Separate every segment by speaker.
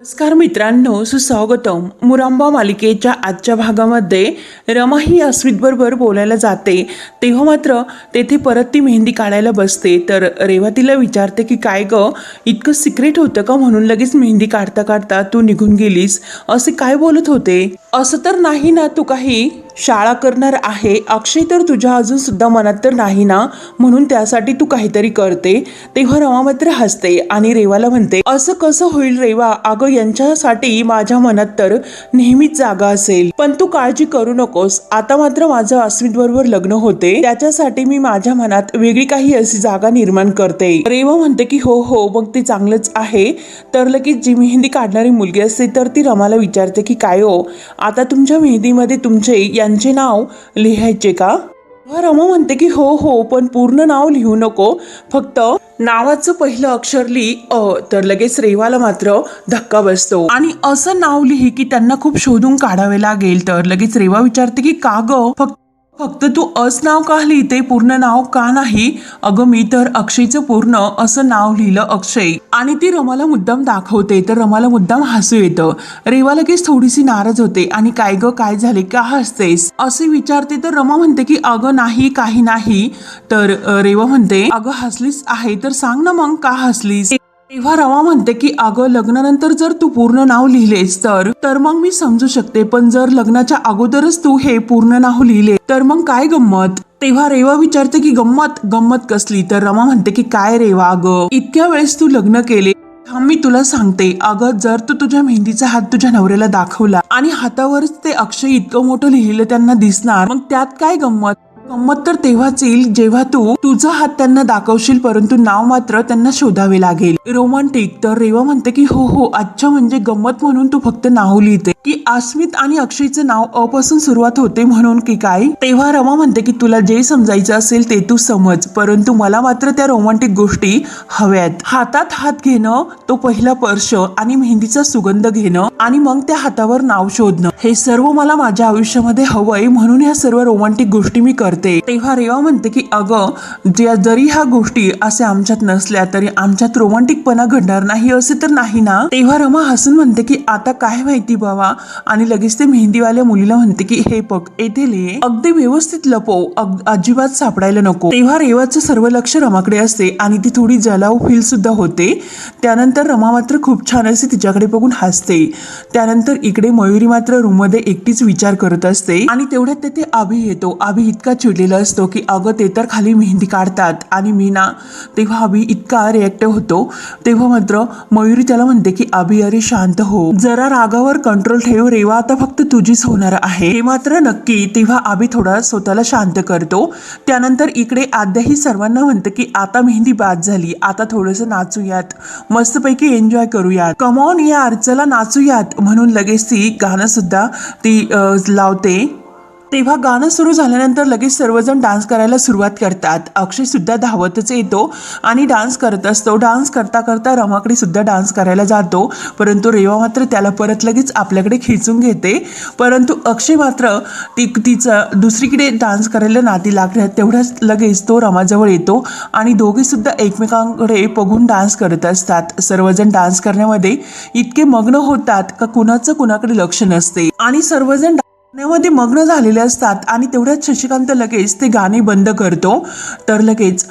Speaker 1: नमस्कार मित्रांनो सुस्वागतम. मुरांबा मालिकेच्या आजच्या भागामध्ये रमा ही अस्मितबरोबर बोलायला जाते. तेव्हा मात्र तेथे परत ती मेहंदी काढायला बसते. तर रेवा तिला विचारते की काय ग इतकं सिक्रेट होतं का म्हणून लगेच मेहंदी काढता काढता तू निघून गेलीस? असे काय बोलत होते? असं तर नाही ना तू काही शाळा करणार आहे. अक्षय तर तुझ्या अजून सुद्धा मनात तर नाही ना? म्हणून त्यासाठी तू काहीतरी करते. तेव्हा रमा मात्र हसते आणि रेवाला म्हणते असं कसं होईल रेवा? अगं यांच्यासाठी माझ्या मनात तर नेहमीच जागा असेल. पण तू काळजी करू नकोस. आता मात्र माझं अस्मित बरोबर लग्न होते. त्याच्यासाठी मी माझ्या मनात वेगळी काही अशी जागा निर्माण करते. रेवा म्हणते की हो हो मग ते चांगलंच आहे. तर लगेच जी मेहंदी काढणारी मुलगी असते तर ती रमाला विचारते की काय हो? आता तुमच्या मेहंदीमध्ये तुमचे त्यांचे नाव लिहायचे का? रमा म्हणते की हो हो पण पूर्ण नाव लिहू नको. फक्त नावाचं पहिलं अक्षर लिही. अ तर लगेच रेवाला मात्र धक्का बसतो. आणि असं नाव लिही की त्यांना खूप शोधून काढावे लागेल. तर लगेच रेवा विचारते की का ग? फक्त फक्त तू अस नाव का लिहिते? पूर्ण नाव का नाही? अगं मी तर अक्षयचं पूर्ण असं नाव लिहिलं अक्षय. आणि ती रमाला मुद्दाम दाखवते तर रमाला मुद्दाम हसू येतं. रेवा लगेच थोडीशी नाराज होते. आणि काय ग काय झाले का हसतेस? असे विचारते तर रमा म्हणते की अगं नाही काही नाही. तर रेवा म्हणते अगं हसलीस आहे तर सांग ना मग का हसलीस? तेव्हा रवा म्हणते की अगं लग्नानंतर जर तू पूर्ण नाव लिहिलेस तर तर मग मी समजू शकते. पण जर लग्नाच्या अगोदरच तू हे पूर्ण नाव लिहिले तर मग काय गंमत? तेव्हा रेवा विचारते की गंमत? गंमत कसली? तर रमा म्हणते की काय रेवा अगं इतक्या वेळेस तू लग्न केले. मी तुला सांगते. अगं जर तू तुझ्या मेहंदीचा हात तुझ्या नवऱ्याला दाखवला आणि हातावरच ते अक्षय इतकं मोठं लिहिलेलं त्यांना दिसणार मग त्यात काय गंमत? गंमत तर तेव्हाच येईल जेव्हा तू तुझा हात त्यांना दाखवशील परंतु नाव मात्र त्यांना शोधावे लागेल. रोमांटिक. तर रेवा म्हणते की हो हो अच्छा म्हणजे गंमत म्हणून तू फक्त नाव लिहिते. की अस्मित आणि अक्षयचं नाव अपासून पासून सुरुवात होते म्हणून की काय? तेव्हा रमा म्हणते की तुला जे समजायचं असेल ते तू समज. परंतु मला मात्र त्या रोमांटिक गोष्टी हव्यात. हातात हात घेणं तो पहिला स्पर्श आणि मेहंदीचा सुगंध घेणं आणि मग त्या हातावर नाव शोधणं. हे सर्व मला माझ्या आयुष्यामध्ये हवंय म्हणून ह्या सर्व रोमांटिक गोष्टी मी करते. तेव्हा रेवा म्हणते की अगं ज्या जरी ह्या गोष्टी असे आमच्यात नसल्या तरी आमच्यात रोमांटिकपणा घडणार नाही असे तर नाही ना? तेव्हा रमा हसून म्हणते की आता काय माहिती बाबा? आणि लगेच ते मेहंदीवाल्या मुलीला म्हणते की हे पग येथे लिहे अगदी व्यवस्थित लपव. अजिबात सापडायला नको. तेव्हा रेवाचं सर्व लक्ष रमाकडे असते आणि ती थोडी जलाव फील सुद्धा होते. त्यानंतर रमा मात्र खूप छान असे तिच्याकडे बघून हसते. त्यानंतर इकडे मयुरी मात्र रूममध्ये एकटीच विचार करत असते आणि तेवढ्यात तेथे आभी येतो. आभी इतका चिडलेला असतो की अगं ते तर खाली मेहंदी काढतात. आणि मी ना तेव्हा अभि इतका रिॲक्टिव्ह होतो. तेव्हा मात्र मयुरी त्याला म्हणते की अभि अरे शांत हो. जरा रागावर कंट्रोल ठेव. रेवा आता फक्त तुझीच होणार आहे. हे मात्र नक्की तेव्हा अभि थोडा स्वतःला शांत करतो. त्यानंतर इकडे आद्याही सर्वांना म्हणतं की आता मेहंदी बाद झाली. आता थोडंसं नाचूयात. मस्तपैकी एन्जॉय करूयात. कमॉन यार चला नाचूयात. म्हणून लगेच ती गाणं सुद्धा ती लावते. तेव्हा गाणं सुरू झाल्यानंतर लगेच सर्वजण डान्स करायला सुरुवात करतात. अक्षय सुद्धा धावतच येतो आणि डान्स करत असतो. डान्स करता करता रमाकडे सुद्धा डान्स करायला जातो. परंतु रेवा मात्र त्याला परत लगेच आपल्याकडे खेचून घेते. परंतु अक्षय मात्र ती तिचं दुसरीकडे डान्स करायला नाती लागल्या तेवढ्याच लगेच तो रमाजवळ येतो आणि दोघेसुद्धा एकमेकांकडे बघून डान्स करत असतात. सर्वजण डान्स करण्यामध्ये इतके मग्न होतात का कुणाचं कुणाकडे लक्ष नसते. आणि सर्वजण गाण्यामध्ये मग्न झालेले असतात. आणि तेवढ्यात शशिकांत लगेच ते गाणे बंद करतो. तर लगेच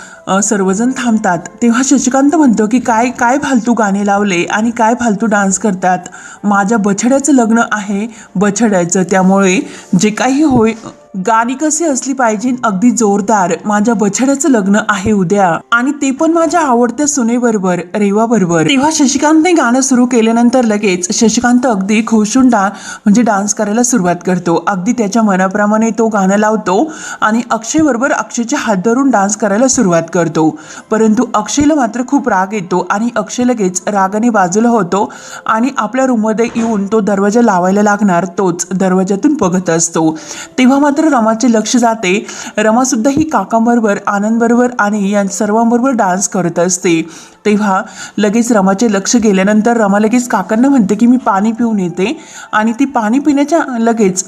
Speaker 1: सर्वजण थांबतात. तेव्हा शशिकांत म्हणतो की काय काय फालतू गाणे लावले आणि काय फालतू डान्स करतात? माझ्या बछड्याचं लग्न आहे बछड्याचं. त्यामुळे जे काही होय गाणी कशी असली पाहिजे अगदी जोरदार. माझ्या बछड्याचं लग्न आहे उद्या. आणि ते पण माझ्या आवडत्या सुनेबरोबर रेवा बरोबर तेव्हा शशिकांतने गाणं सुरू केल्यानंतर लगेच शशिकांत अगदी खुशून डा म्हणजे डान्स करायला सुरुवात करतो. अगदी त्याच्या मनाप्रमाणे तो गाणं लावतो आणि अक्षय बरोबर अक्षयचे हात धरून डान्स करायला सुरुवात करतो. परंतु अक्षयला मात्र खूप राग येतो आणि अक्षय लगेच रागाने बाजूला होतो आणि आपल्या रूममध्ये येऊन तो दरवाजा लावायला लागणार तोच दरवाजातून बघत असतो. तेव्हा मात्र रमाचे लक्ष जाते. रमासुद्धा ही काकांबरोबर आनंदबरोबर आणि या सर्वांबरोबर डान्स करत असते. तेव्हा लगेच रमाचे लक्ष गेल्यानंतर रमा लगेच काकांना म्हणते की मी पाणी पिऊन येते. आणि ती पाणी पिण्याच्या लगेच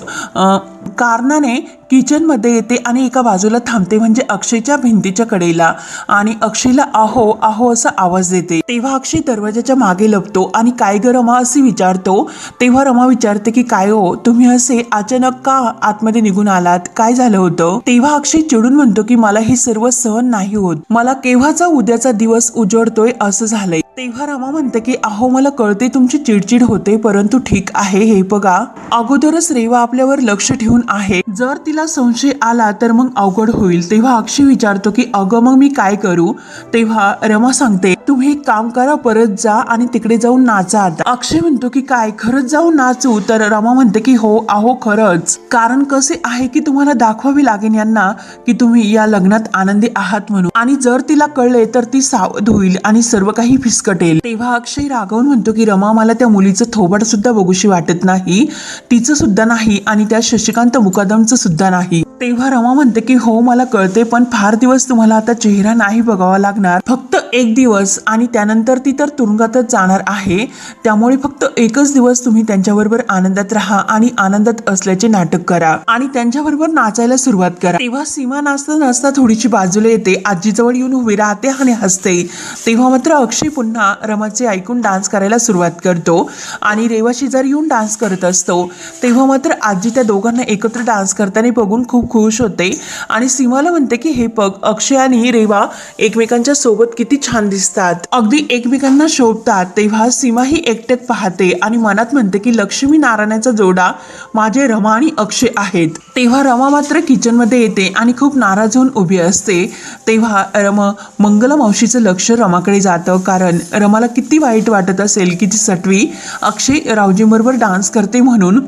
Speaker 1: कारणाने किचनमध्ये येते आणि एका बाजूला थांबते म्हणजे अक्षयच्या भिंतीच्या कडेला. आणि अक्षयला आहो आहो असा आवाज देते. तेव्हा अक्षय दरवाजाच्या मागे लपतो आणि काय ग रमा असे विचारतो. तेव्हा रमा विचारते की काय हो तुम्ही असे अचानक का आतमध्ये निघून आलात? काय झालं होतं? तेव्हा अक्षय चिडून म्हणतो की मला हे सर्व सहन नाही होत. मला केव्हाचा उद्याचा दिवस उजळतोय असं झालंय. तेव्हा रमा म्हणते की अहो मला कळते तुमची चिडचिड होते परंतु ठीक आहे हे बघा. अगोदरच रेवा आपल्यावर लक्ष ठेवून आहे. जर तिला संशय आला तर मग अवघड होईल. तेव्हा अक्षय विचारतो की अगं मग मी काय करू? तेव्हा रमा सांगते तुम्ही एक काम करा परत जा आणि तिकडे जाऊन नाचा आता. अक्षय म्हणतो की काय? खरंच जाऊन नाचू? तर रमा म्हणते की हो अहो खरंच. कारण कसे आहे की तुम्हाला दाखवावे लागेल यांना की तुम्ही या लग्नात आनंदी आहात म्हणून. आणि जर तिला कळले तर ती सावध होईल आणि सर्व काही फिसकटेल. तेव्हा अक्षय रागवून म्हणतो की रमा मला त्या मुलीचं थोबाड सुद्धा बघूशी वाटत नाही. तिचं सुद्धा नाही आणि त्या शशिकांत मुकादमचं सुद्धा नाही. तेव्हा रमा म्हणते की हो मला कळते पण फार दिवस तुम्हाला आता चेहरा नाही बघावा लागणार. फक्त एक दिवस आणि त्यानंतर ती तर तुरुंगातच जाणार आहे. त्यामुळे फक्त एकच दिवस तुम्ही त्यांच्याबरोबर आनंदात राहा आणि आनंदात असल्याचे नाटक करा आणि त्यांच्याबरोबर नाचायला सुरुवात करा. तेव्हा सीमा नाचता नाचता थोडीशी बाजूला येते. आजीजवळ येऊन उभी राहते आणि हसते. तेव्हा मात्र अक्षय पुन्हा रमाचे ऐकून डान्स करायला सुरुवात करतो आणि रेवा शेजारी येऊन डान्स करत असतो. तेव्हा मात्र आजी त्या दोघांना एकत्र डान्स करताना बघून खूप खुश होते. आणि सीमाला म्हणते की हे बघ अक्षय आणि रेवा एकमेकांच्या सोबत किती छान दिसतात. अगदी एकमेकांना शोभतात. तेव्हा सीमा ही एकट्यात पाहते आणि मनात म्हणते की लक्ष्मी नारायणाचा जोडा माझे रमा आणि अक्षय आहेत. तेव्हा रमा मात्र किचनमध्ये येते आणि खूप नाराज होऊन उभी असते. तेव्हा रम मंगला मावशीचं लक्ष रमाकडे जातं कारण रमाला किती वाईट वाटत असेल की ती सटवी अक्षय रावजींबरोबर डान्स करते म्हणून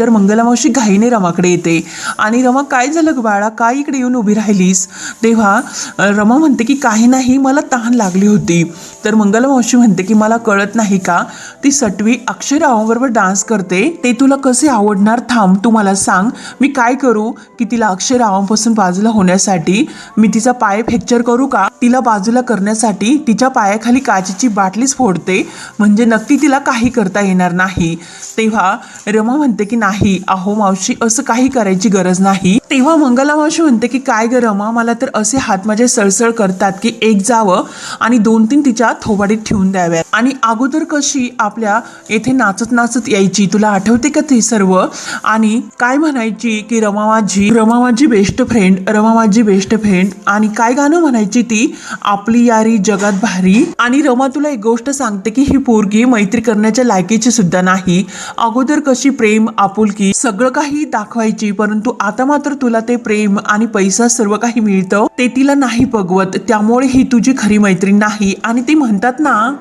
Speaker 1: तर मंगला मावशी घाईने रमाकडे येते. आणि रमा काय झालं ग बाळा? काय इकडे येऊन उभी राहिलीस? तेव्हा रमा म्हणते की काही नाही मला तहान लागली होती. तर मंगलमावशी म्हणते की मला कळत नाही का? ती सटवी अक्षरावांबरोबर डान्स करते. ते तुला कसे आवडणार? थांब तू मला सांग. मी काय करू? की तिला अक्षरावांपासून बाजूला होण्यासाठी मी तिचा पाय फ्रॅक्चर करू का? तिला बाजूला करण्यासाठी तिच्या पायाखाली काचेची बाटलीच फोडते. म्हणजे नक्की तिला काही करता येणार नाही. तेव्हा रमा म्हणते की नाही. अहो मावशी असं काही करायची गरज नाही तेव्हा मंगला मावशी म्हणते की काय ग रमा मला तर असे हात माझे सळसळ करतात की एक जावं आणि दोन तीन तिच्या थोबाडीत ठेवून द्याव्यात. आणि अगोदर कशी आपल्या येथे नाचत नाचत यायची तुला आठवते का ते सर्व? आणि काय म्हणायची की रमा माझी रमा माझी बेस्ट फ्रेंड रमा माझी बेस्ट फ्रेंड आणि काय गाणं म्हणायची ती? आपली यारी जगात भारी. आणि रमा तुला एक गोष्ट सांगते की ही पोरगी मैत्री करण्याच्या लायकीची सुद्धा नाही. अगोदर कशी प्रेम आपुलकी सगळं काही दाखवायची परंतु आता मात्र तुला ते प्रेम आणि पैसा सर्व काही मिळतं ते तिला नाही बघवत. त्यामुळे ही तुझी खरी मैत्रीण नाही. आणि ते म्हणतात ना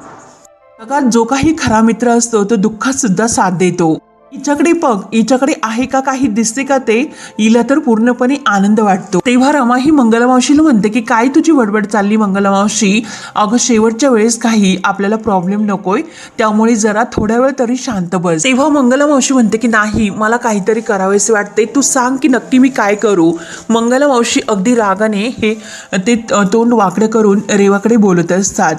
Speaker 1: जगात जो काही खरा मित्र असतो तो दुःखात सुद्धा साथ देतो. हिच्याकडे बघ हिच्याकडे आहे का काही दिसते का ते हिला तर पूर्णपणे आनंद वाटतो. तेव्हा रमा ही मंगलमावशीला म्हणते की काय तुझी बडबड चालली मंगलमावशी अगं शेवटच्या वेळेस काही आपल्याला प्रॉब्लेम नकोय. त्यामुळे जरा थोड्या वेळ तरी शांत बस. तेव्हा मंगलमावशी म्हणते की नाही मला काहीतरी करावेसे वाटते. तू सांग की नक्की मी काय करू? मंगलमावशी अगदी रागाने हे ते तोंड वाकडं करून रेवाकडे बोलत असतात.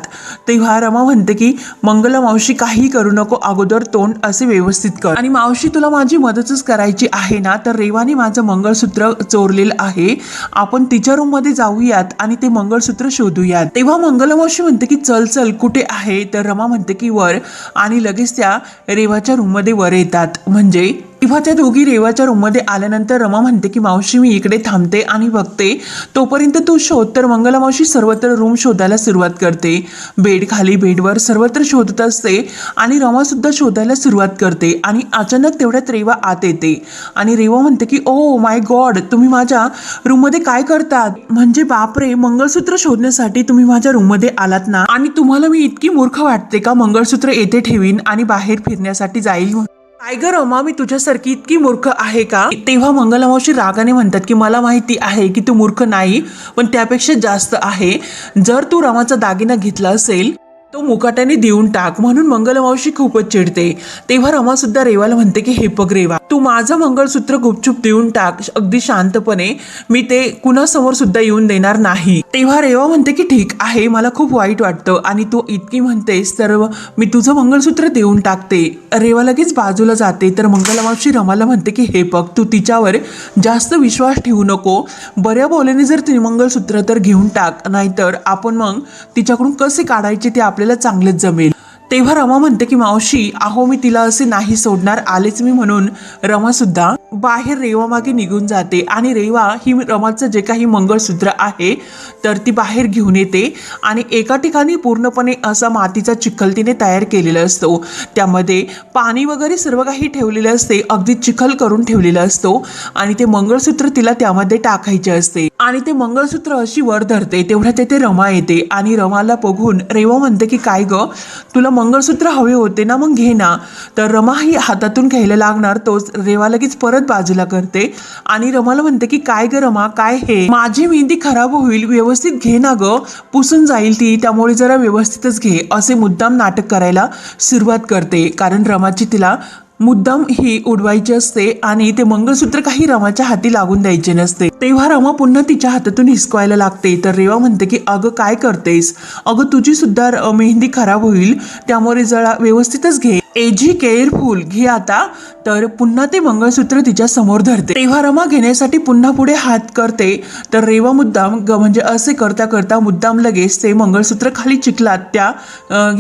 Speaker 1: तेव्हा रमा म्हणते की मंगलमावशी काही करू नको. अगोदर तोंड असे व्यवस्थित कर. आणि मावशी तुला माझी मदतच करायची आहे ना? तर रेवाने माझं मंगळसूत्र चोरलेलं आहे. आपण तिच्या रूममध्ये जाऊयात आणि ते मंगळसूत्र शोधूयात. तेव्हा मंगलमावशी म्हणते की चल चल कुठे आहे? तर रमा म्हणते की वर. आणि लगेच त्या रेवाच्या रूममध्ये वर येतात. म्हणजे तेव्हा त्या दोघी रेवाच्या रूममध्ये आल्यानंतर रमा म्हणते की मावशी मी इकडे थांबते आणि बघते. तोपर्यंत तू शोध तर मंगला मावशी सर्वत्र रूम शोधायला सुरुवात करते. बेड खाली बेडवर सर्वत्र शोधत असते आणि रमा सुद्धा शोधायला सुरुवात करते आणि अचानक तेवढ्यात रेवा आत येते. आणि रेवा म्हणते की ओ माय गॉड तुम्ही माझ्या रूममध्ये काय करतात? म्हणजे बापरे मंगळसूत्र शोधण्यासाठी तुम्ही माझ्या रूममध्ये आलात ना? आणि तुम्हाला मी इतकी मूर्ख वाटते का मंगळसूत्र येथे ठेवीन आणि बाहेर फिरण्यासाठी जाईल टायगर ग रमा मी तुझ्यासारखी इतकी मूर्ख आहे का? तेव्हा मंगलमावशी रागाने म्हणतात की मला माहिती आहे की तू मूर्ख नाही पण त्यापेक्षा जास्त आहे. जर तू रमाचा दागिना घेतला असेल तो मुकाट्याने देऊन टाक म्हणून मंगलमावशी खूपच चिडते. तेव्हा रमा सुद्धा रेवाला म्हणते की हे पग रेवा तू माझं मंगळसूत्र गुपचूप देऊन टाक अगदी शांतपणे. मी ते कुणासमोर सुद्धा येऊन देणार नाही. तेव्हा रेवा म्हणते की ठीक आहे मला खूप वाईट वाटतं आणि तू इतकी म्हणतेस तर मी तुझं मंगळसूत्र देऊन टाकते. रेवा लगेच बाजूला जाते तर मंगलमावशी रमाला म्हणते की हे पग तू तिच्यावर जास्त विश्वास ठेवू नको. बऱ्या बोलीने जर ती मंगळसूत्र तर घेऊन टाक नाहीतर आपण मग तिच्याकडून कसे काढायचे ते आपल्या आपल्याला चांगलेच जमेल. तेव्हा रमा म्हणते की मावशी अहो मी तिला असे नाही सोडणार. आलेच मी म्हणून. रमा सुद्धा बाहेर रेवा मागे निघून जाते आणि रेवा ही रमाचं जे काही मंगळसूत्र आहे तर ती बाहेर घेऊन येते आणि एका ठिकाणी पूर्णपणे असा मातीचा चिखल तिने तयार केलेला असतो. त्यामध्ये पाणी वगैरे सर्व काही ठेवलेलं असते अगदी चिखल करून ठेवलेला असतो आणि ते मंगळसूत्र तिला त्यामध्ये टाकायचे असते. आणि ते मंगळसूत्र अशी वर धरते तेवढ्या तेथे रमा येते आणि रमाला बघून रेवा म्हणते की काय ग? तुला मंगळसूत्र हवे होते ना मग घे ना. तर रमा ही हातातून घ्यायला लागणार तोच रेवा लगेच परत बाजूला करते. आणि रमाला म्हणते की काय ग रमा काय हे? माझी मेहंदी खराब होईल व्यवस्थित घे ना ग. पुसून जाईल ती त्यामुळे जरा व्यवस्थितच घे असे मुद्दाम नाटक करायला सुरुवात करते. कारण रमाची तिला मुद्दाम ही उडवायची असते आणि ते मंगळसूत्र काही रमाच्या हाती लागून द्यायचे नसते. तेव्हा रमा पुन्हा तिच्या हातातून हिसकवायला लागते. तर रेवा म्हणते की अगं काय करतेस? अगं तुझी सुद्धा मेहंदी खराब होईल त्यामुळे जरा व्यवस्थितच घे. एजी केअरफुल घे आता. तर पुन्हा ते मंगळसूत्र तिच्या समोर धरते. तेव्हा रमा घेण्यासाठी पुन्हा पुढे हात करते. तर रेवा मुद्दाम ग- म्हणजे असे करता करता मुद्दाम लगेच ते मंगळसूत्र खाली चिखलात त्या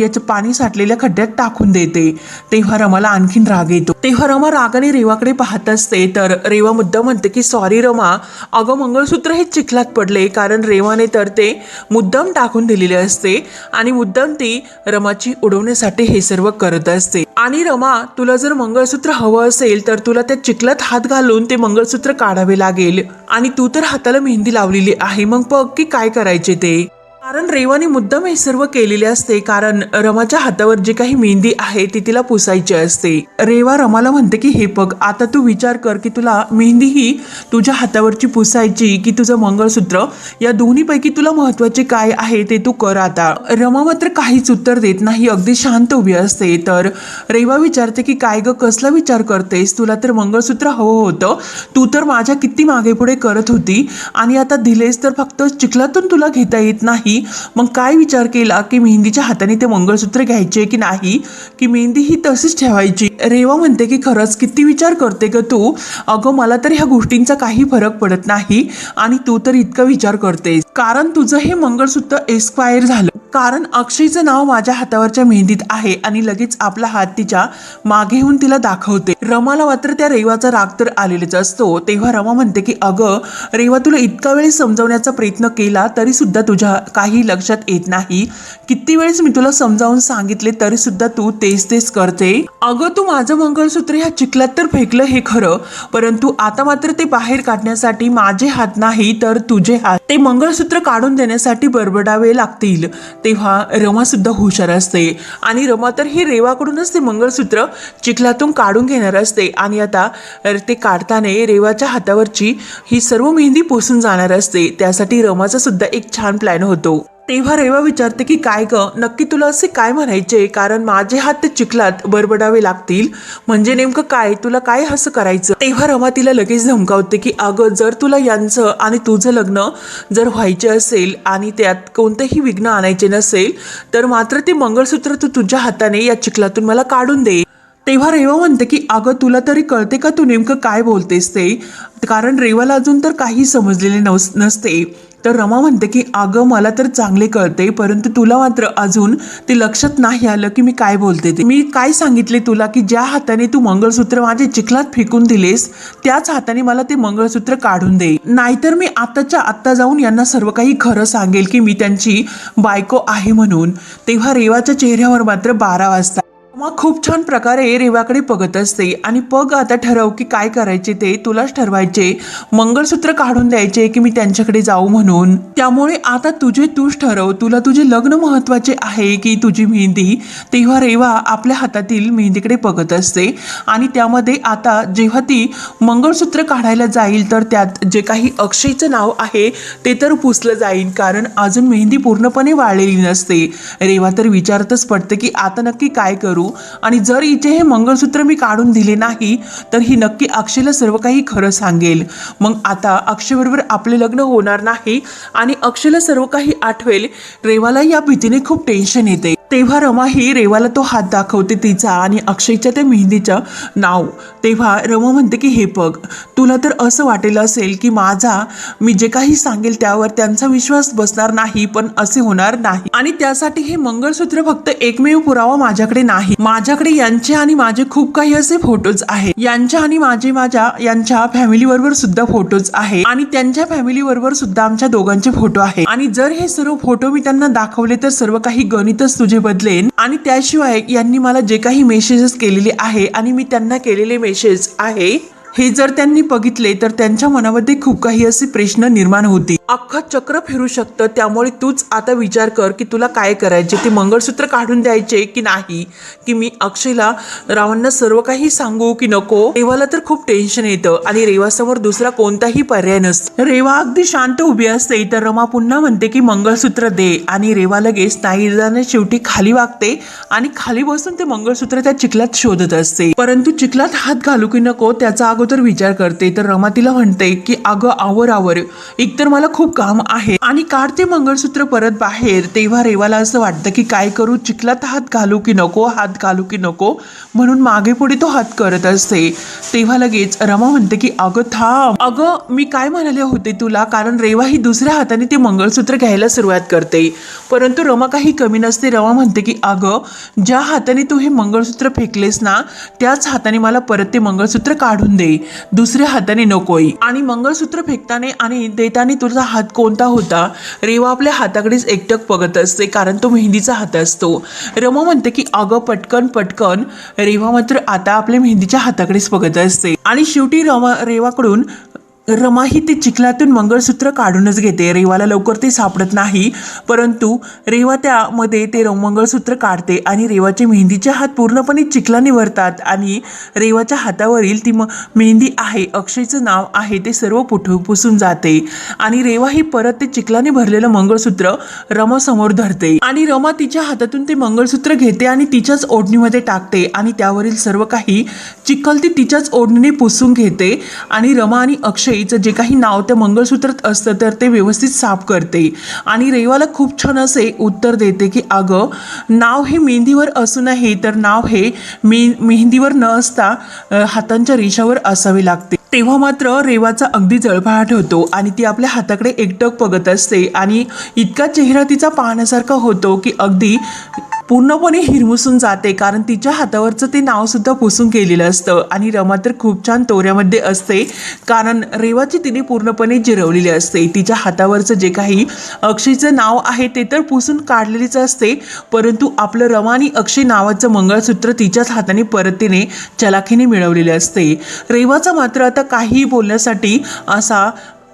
Speaker 1: याचं पाणी साठलेल्या खड्ड्यात टाकून देते. तेव्हा रमाला आणखीन राग येतो. तेव्हा रमा रागाने रेवाकडे पाहत असते. तर रेवा मुद्दाम म्हणते की सॉरी रमा अगं मंगळसूत्र हे चिखलात पडले. कारण रेवाने तर ते मुद्दाम टाकून दिलेले असते. आणि मुद्दाम ती रमाची उडवण्यासाठी हे सर्व करत असते. आणि रमा तुला जर मंगळसूत्र हवं असेल तर तुला त्या चिखलात हात घालून ते मंगळसूत्र काढावे लागेल. आणि तू तर हाताला मेहंदी लावलेली आहे. मग बघ की काय करायचे ते. कारण रेवाने मुद्दाम हे सर्व केलेले असते कारण रमाच्या हातावर जी काही मेहंदी आहे ती तिला पुसायची असते. रेवा रमाला म्हणते की हे बघ आता तू विचार कर की तुला मेहंदी ही तुझ्या हातावरची पुसायची की तुझं मंगळसूत्र? या दोन्हीपैकी तुला महत्त्वाचे काय आहे ते तू कर आता. रमा मात्र काहीच उत्तर देत नाही अगदी शांत उभी असते. तर रेवा विचारते की काय ग कसला विचार करतेस? तुला तर मंगळसूत्र हवं होतं. तू तर माझ्या किती मागे पुढे करत होती आणि आता दिलेस तर फक्त चिखलातून तुला घेता येत नाही. मग काय विचार केला की मेहंदीच्या हाताने ते मंगळसूत्र घ्यायचे की नाही? की मेहंदी ही तशीच ठेवायची? रेवा म्हणते की खरंच किती विचार करते ग तू. अगं मला तर ह्या गोष्टींचा काही फरक पडत नाही आणि तू तर इतका विचार करतेस. कारण तुझं हे मंगळसूत्र एक्सपायर झालं. कारण अक्षयचं नाव माझ्या हातावरच्या मेहंदीत आहे आणि लगेच आपला हात तिच्यामागे होऊन तिला दाखवते. रमाला मात्र त्या रेवाचा राग तर आलेलाच असतो. तेव्हा रमा म्हणते की अगं रेवा तुला इतका वेळ समजवण्याचा प्रयत्न केला तरी सुद्धा तुझ्या काही लक्षात येत नाही. किती वेळेस मी तुला समजावून सांगितले तरी सुद्धा तू तेच तेच करते? अगं तू माझं मंगळसूत्र ह्या चिखलात तर फेकलं हे खरं परंतु आता मात्र ते बाहेर काढण्यासाठी माझे हात नाही तर तुझे हात. ते मंगळसूत्र काढून देण्यासाठी बरबडावे लागतील. तेव्हा रमा सुद्धा हुशार असते. आणि रमा तर ही रेवाकडूनच ते मंगळसूत्र चिखलातून काढून घेणार असते. आणि आता ते काढताना रेवाच्या हातावरची ही सर्व मेहंदी पुसून जाणार असते. त्यासाठी रमाचा सुद्धा एक छान प्लॅन होतो. तेव्हा रेवा विचारते की काय ग? नक्की तुला असे काय म्हणायचे? कारण माझे हात ते चिखलात बरबडावे लागतील. म्हणजे नेमकं काय? तुला काय असं करायचं? तेव्हा रमा तिला लगेच धमकावते की अगं जर तुला यांचं आणि तुझं लग्न जर व्हायचे असेल आणि त्यात कोणतेही विघ्न आणायचे नसेल तर मात्र ते मंगळसूत्र तू तुझ्या हाताने या चिखलातून मला काढून दे. तेव्हा रेवा म्हणते की अगं तुला तरी कळते का तू नेमकं काय बोलतेस ते? कारण रेवाला अजून तर काही समजलेले नस नसते. तर रमा म्हणते की अगं मला तर चांगले कळते परंतु तुला मात्र अजून ते लक्षात नाही आलं की मी काय बोलते ते. मी काय सांगितले तुला की ज्या हाताने तू मंगळसूत्र माझे चिखलात फेकून दिलेस त्याच हाताने मला ते मंगळसूत्र काढून दे. नाहीतर मी आताच्या आत्ता जाऊन यांना सर्व काही खरं सांगेल की मी त्यांची बायको आहे म्हणून. तेव्हा रेवाच्या चेहऱ्यावर मात्र बारा वाजता मग खूप छान प्रकारे रेवाकडे बघत असते. आणि पग आता ठरव की काय करायचे ते तुलाच ठरवायचे. मंगळसूत्र काढून द्यायचे की मी त्यांच्याकडे जाऊ म्हणून. त्यामुळे आता तुझे तूच ठरव. तुला तुझे लग्न महत्त्वाचे आहे की तुझी मेहंदी? तेव्हा रेवा आपल्या हातातील मेहंदीकडे बघत असते. आणि त्यामध्ये आता जेव्हा ती मंगळसूत्र काढायला जाईल तर त्यात जे काही अक्षयचं नाव आहे ते तर पुसलं जाईल. कारण अजून मेहंदी पूर्णपणे वाळलेली नसते. रेवा तर विचारतच पडते की आता नक्की काय करू? आणि जर इथे हे मंगळसूत्र मी काढून दिले नाही तर ही नक्की अक्षयला सर्व काही खरं सांगेल. मग आता अक्षयबरोबर आपले लग्न होणार नाही आणि अक्षयला सर्व काही आठवेल रेवाला या भीतीने खूप टेन्शन येते. तेव्हा रमा ही रेवाला तो हात दाखवते तिचा आणि अक्षयच्या त्या मेहंदीचं नाव. तेव्हा रमा म्हणते की हे बघ तुला तर असं वाटेल असेल की माझा मी जे काही सांगेल त्यावर त्यांचा विश्वास बसणार नाही पण असे होणार नाही. आणि त्यासाठी हे मंगळसूत्र फक्त एकमेव पुरावा माझ्याकडे नाही. माझ्याकडे यांचे आणि माझे खूप काही असे फोटोज आहेत. यांच्या आणि माझे माझ्या यांच्या फॅमिली बरोबर सुद्धा फोटोज आहे आणि त्यांच्या फॅमिली बरोबर सुद्धा आमच्या दोघांचे फोटो आहे आणि जर हे सर्व फोटो मी त्यांना दाखवले तर सर्व काही गणितच तुझे बदलेन आणि त्याशिवाय यांनी मला जे काही मेसेजेस केलेले आहे आणि मी त्यांना केलेले मेसेज आहे हे जर त्यांनी बघितले तर त्यांच्या मनामध्ये खूप काही असे प्रश्न निर्माण होतील. अख्खं चक्र फिरू शकतं. त्यामुळे तूच आता विचार कर की तुला काय करायचे ते मंगळसूत्र काढून द्यायचे की नाही? की मी अक्षयला रावांना सर्व काही सांगू की नको? रेवाला तर खूप टेन्शन येतं आणि रेवासमोर दुसरा कोणताही पर्याय नसतो. रेवा अगदी शांत उभी असते. तर रमा पुन्हा म्हणते की मंगळसूत्र दे. आणि रेवा लगेच नाही शेवटी खाली वागते आणि खाली बसून ते मंगळसूत्र त्या चिखलात शोधत असते. परंतु चिखलात हात घालू की नको त्याचा अगोदर विचार करते. तर रमा तिला म्हणते की अगं आवर आवर. एकतर मला खूप काम आहे. आणि काढते मंगळसूत्र परत बाहेर. तेव्हा रेवाला असं वाटतं की काय करू? चिखलात हात घालू की नको? हात घालू की नको? म्हणून मागे पुढे तो हात करत असते. तेव्हा लगेच रमा म्हणते की अगं थांब. अगं मी काय म्हणाले होते तुला? कारण रेवा ही दुसऱ्या हाताने ते मंगळसूत्र घ्यायला सुरुवात करते. परंतु रमा काही कमी नसते. रमा म्हणते की अगं ज्या हाताने तू हे मंगळसूत्र फेकलेस ना त्याच हाताने मला परत ते मंगळसूत्र काढून दे. दुसऱ्या हाताने नकोय. आणि मंगळसूत्र फेकताना आणि देताना तुझा हात कोणता होता? रेवा आपल्या हाताकडेच एकटक बघत असते कारण तो मेहंदीचा हात असतो. रमा म्हणते की अगं पटकन पटकन. रेवा मात्र आता आपल्या मेहंदीच्या हाताकडेच बघत असते. आणि शेवटी रमा रेवाकडून रमा ही ते चिखलातून मंगळसूत्र काढूनच घेते. रेवाला लवकर ते सापडत नाही परंतु रेवा त्यामध्ये ते मंगळसूत्र काढते आणि रेवाचे मेहंदीचे हात पूर्णपणे चिखलाने भरतात आणि रेवाच्या हातावरील ती म मेहंदी आहे अक्षयचं नाव आहे ते सर्व पुठू पुसून जाते. आणि रेवा ही परत ते चिखलाने भरलेलं मंगळसूत्र रमा समोर धरते. आणि रमा तिच्या हातातून ते मंगळसूत्र घेते आणि तिच्याच ओढणीमध्ये टाकते आणि त्यावरील सर्व काही चिखल ती तिच्याच ओढणीने पुसून घेते आणि रमा आणि अक्षय अक्षयचं जे काही नाव त्या मंगळसूत्रात असतं तर ते व्यवस्थित साफ करते. आणि रेवाला खूप छान असे उत्तर देते की अगं नाव हे मेहंदीवर असूनही तर नाव हे मे मेहंदीवर न असता हातांच्या रेषावर असावे लागते. तेव्हा मात्र रेवाचा अगदी जळफळाट होतो आणि ती आपल्या हाताकडे एकटक बघत असते. आणि इतका चेहरा तिचा पाहण्यासारखा होतो की अगदी पूर्णपणे हिरमुसून जाते कारण तिच्या हातावरचं ते नावसुद्धा पुसून केलेलं असतं. आणि रमा तर खूप छान तोऱ्यामध्ये असते कारण रेवाची तिने पूर्णपणे जिरवलेली असते. तिच्या हातावरचं जे काही अक्षयचं नाव आहे ते तर पुसून काढलेलीच असते परंतु आपलं रमा आणि अक्षय नावाचं मंगळसूत्र तिच्याच हाताने परत तिने चलाखीने मिळवलेले असते. रेवाचा मात्र आता काही बोलण्यासाठी असा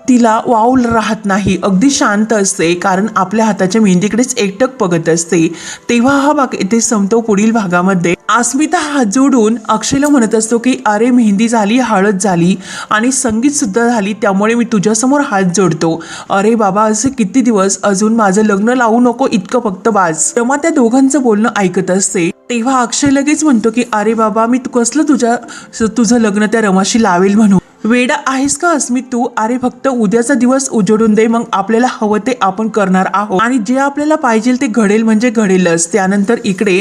Speaker 1: तिला वाऊल राहत नाही. अगदी शांत असते कारण आपल्या हाताच्या मेहंदीकडेच एकटक बघत असते. तेव्हा हा भाग इथे संपतो पुढील भागामध्ये. अस्मिता हात जोडून अक्षयला म्हणत असतो की अरे मेहंदी झाली हळद झाली आणि संगीत सुद्धा झाली त्यामुळे मी तुझ्यासमोर हात जोडतो. अरे बाबा असे किती दिवस? अजून माझं लग्न लावू नको इतकं फक्त बाज. तेव्हा त्या दोघांचं बोलणं ऐकत असते. तेव्हा अक्षय लगेच म्हणतो की अरे बाबा मी तू कसलं तुझ्या तुझं लग्न त्या रमाशी लावेल म्हणून? वेडा आहेस का अस्मित तू? अरे फक्त उद्याचा दिवस उजडून दे मग आपल्याला हवं ते आपण करणार आहोत. आणि जे आपल्याला पाहिजे ते घडेल म्हणजे घडेलच. त्यानंतर इकडे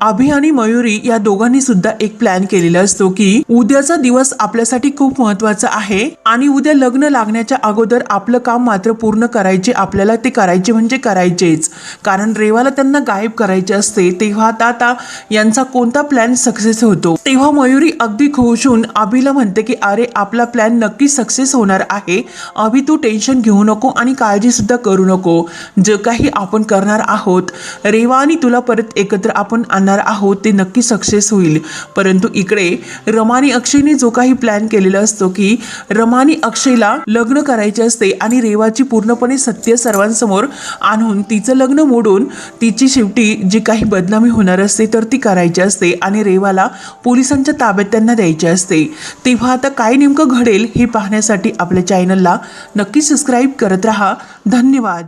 Speaker 1: अभि आणि मयुरी या दोघांनी सुद्धा एक प्लॅन केलेला असतो की उद्याचा दिवस आपल्यासाठी खूप महत्त्वाचा आहे आणि उद्या लग्न लागण्याच्या अगोदर आपलं काम मात्र पूर्ण करायचे आपल्याला ते करायचे म्हणजे करायचेच. कारण रेवाला त्यांना गायब करायचे असते तेव्हा आता यांचा कोणता प्लॅन सक्सेस होतो? तेव्हा मयुरी अगदी खुश होऊन अभिला म्हणते की अरे आपला प्लॅन नक्की सक्सेस होणार आहे. अभि तू टेन्शन घेऊ नको आणि काळजीसुद्धा करू नको. जे काही आपण करणार आहोत रेवा आणि तुला परत एकत्र आपण आणणार आहोत ते नक्की सक्सेस होईल. परंतु इकडे रमानी अक्षयने जो काही प्लॅन केलेला असतो की रमानी अक्षयला लग्न करायचे असते आणि रेवाची पूर्णपणे सत्य सर्वांसमोर आणून तिचं लग्न मोडून तिची शेवटी जी काही बदनामी होणार असते तर ती करायची असते आणि रेवाला पोलिसांच्या ताब्यात त्यांना द्यायची असते. तेव्हा आता काय नेमकं घडेल हे पाहण्यासाठी आपल्या चॅनलला नक्की सबस्क्राईब करत रहा. धन्यवाद.